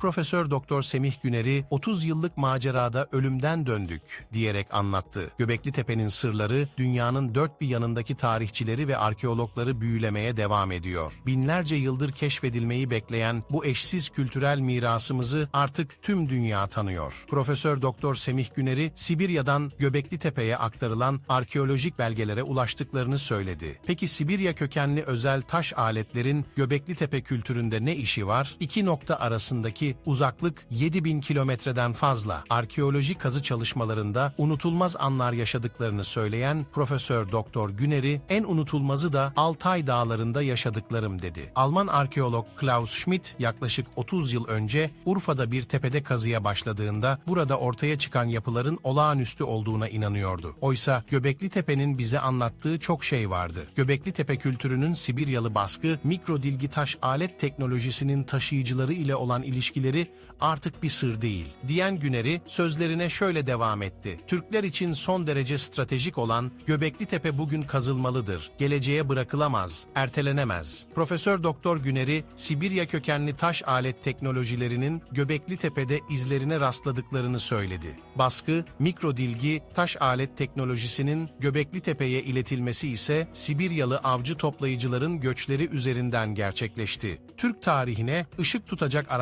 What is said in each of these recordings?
Profesör Doktor Semih Güner'i 30 yıllık macerada ölümden döndük diyerek anlattı. Göbekli Tepe'nin sırları dünyanın dört bir yanındaki tarihçileri ve arkeologları büyülemeye devam ediyor. Binlerce yıldır keşfedilmeyi bekleyen bu eşsiz kültürel mirasımızı artık tüm dünya tanıyor. Profesör Doktor Semih Güner'i Sibirya'dan Göbekli Tepe'ye aktarılan arkeolojik belgelere ulaştıklarını söyledi. Peki Sibirya kökenli özel taş aletlerin Göbekli Tepe kültüründe ne işi var? İki nokta arasındaki uzaklık 7000 kilometreden fazla. Arkeoloji kazı çalışmalarında unutulmaz anlar yaşadıklarını söyleyen Profesör Doktor Güner'i en unutulmazı da Altay Dağları'nda yaşadıklarım dedi. Alman arkeolog Klaus Schmidt yaklaşık 30 yıl önce Urfa'da bir tepede kazıya başladığında burada ortaya çıkan yapıların olağanüstü olduğuna inanıyordu. Oysa Göbekli Tepe'nin bize anlattığı çok şey vardı. Göbekli Tepe kültürünün Sibiryalı baskı, mikrodilgi taş alet teknolojisinin taşıyıcıları ile olan ilişkileri artık bir sır değil. Diyen Güner'i sözlerine şöyle devam etti. Türkler için son derece stratejik olan Göbekli Tepe bugün kazılmalıdır. Geleceğe bırakılamaz, ertelenemez. Profesör Doktor Güner'i Sibirya kökenli taş alet teknolojilerinin Göbekli Tepe'de izlerine rastladıklarını söyledi. Baskı, mikrodilgi taş alet teknolojisinin Göbekli Tepe'ye iletilmesi ise Sibiryalı avcı toplayıcıların göçleri üzerinden gerçekleşti. Türk tarihine ışık tutacak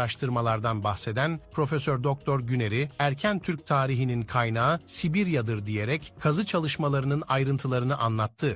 araştırmalardan bahseden Profesör Doktor Güner'i erken Türk tarihinin kaynağı Sibirya'dır diyerek kazı çalışmalarının ayrıntılarını anlattı.